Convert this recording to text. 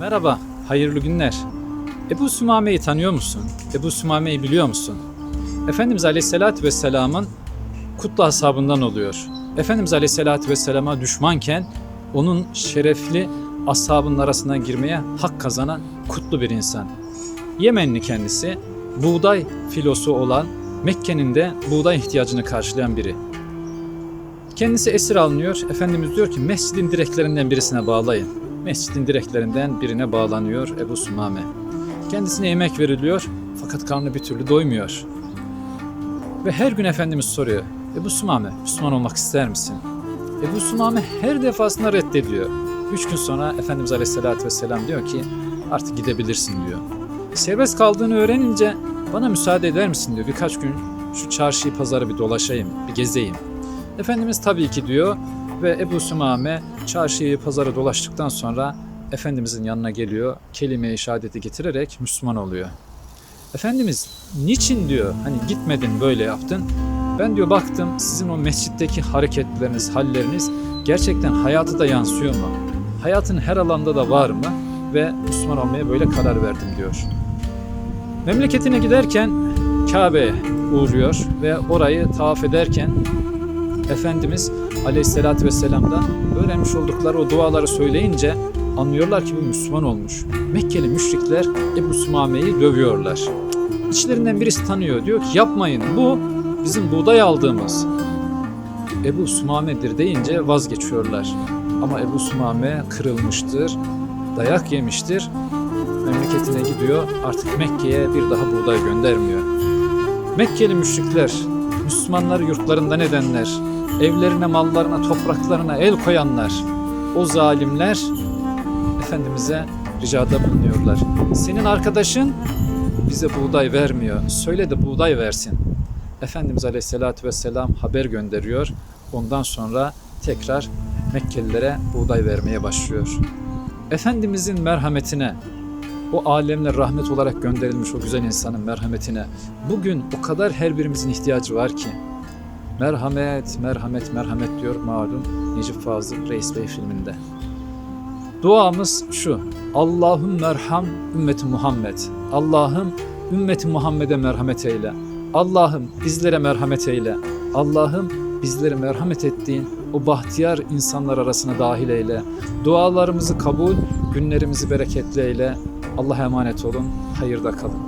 Merhaba, hayırlı günler. Ebu Sümame'yi tanıyor musun? Ebu Sümame'yi biliyor musun? Efendimiz Aleyhisselatü Vesselam'ın kutlu ashabından oluyor. Efendimiz Aleyhisselatü Vesselam'a düşmanken onun şerefli ashabının arasına girmeye hak kazanan kutlu bir insan. Yemenli kendisi, buğday filosu olan Mekke'nin de buğday ihtiyacını karşılayan biri. Kendisi esir alınıyor. Efendimiz diyor ki mescidin direklerinden birisine bağlayın. Mescidin direklerinden birine bağlanıyor Ebu Sumame. Kendisine yemek veriliyor fakat karnı bir türlü doymuyor. Ve her gün Efendimiz soruyor. Ebu Sumame Müslüman olmak ister misin? Ebu Sumame her defasında reddediyor. Üç gün sonra Efendimiz Aleyhisselatü Vesselam diyor ki artık gidebilirsin diyor. Serbest kaldığını öğrenince bana müsaade eder misin diyor. Birkaç gün şu çarşıyı pazarı bir dolaşayım, bir gezeyim. Efendimiz tabii ki diyor ve Ebu Sümame çarşıyı pazarı dolaştıktan sonra Efendimizin yanına geliyor. Kelime-i şehadeti getirerek Müslüman oluyor. Efendimiz niçin diyor hani gitmedin böyle yaptın. Ben diyor baktım sizin o mescitteki hareketleriniz, halleriniz gerçekten hayatı da yansıyor mu? Hayatın her alanda da var mı? Ve Müslüman olmaya böyle karar verdim diyor. Memleketine giderken Kabe'ye uğruyor ve orayı tavaf ederken Efendimiz Aleyhisselatü Vesselam'dan öğrenmiş oldukları o duaları söyleyince anlıyorlar ki bu Müslüman olmuş. Mekkeli müşrikler Ebu Sümame'yi dövüyorlar. İçlerinden birisi tanıyor. Diyor ki yapmayın bu bizim buğday aldığımız. Ebu Sümame'dir deyince vazgeçiyorlar. Ama Ebu Sümame kırılmıştır, dayak yemiştir. Memleketine gidiyor artık Mekke'ye bir daha buğday göndermiyor. Mekkeli müşrikler Müslümanları yurtlarından edenler, evlerine, mallarına, topraklarına el koyanlar, o zalimler Efendimiz'e ricada bulunuyorlar. Senin arkadaşın bize buğday vermiyor. Söyle de buğday versin. Efendimiz Aleyhisselatü Vesselam haber gönderiyor. Ondan sonra tekrar Mekkelilere buğday vermeye başlıyor. Efendimizin merhametine, o alemle rahmet olarak gönderilmiş o güzel insanın merhametine bugün o kadar her birimizin ihtiyacı var ki. Merhamet, merhamet, merhamet diyor malum Necip Fazıl Reis Bey filminde. Duamız şu. Allahüm merham ümmeti Muhammed. Allah'ım ümmeti Muhammed'e merhamet eyle. Allah'ım bizlere merhamet eyle. Allah'ım bizleri merhamet ettiğin o bahtiyar insanlar arasına dahil eyle. Dualarımızı kabul, günlerimizi bereketli eyle. Allah'a emanet olun. Hayırda kalın.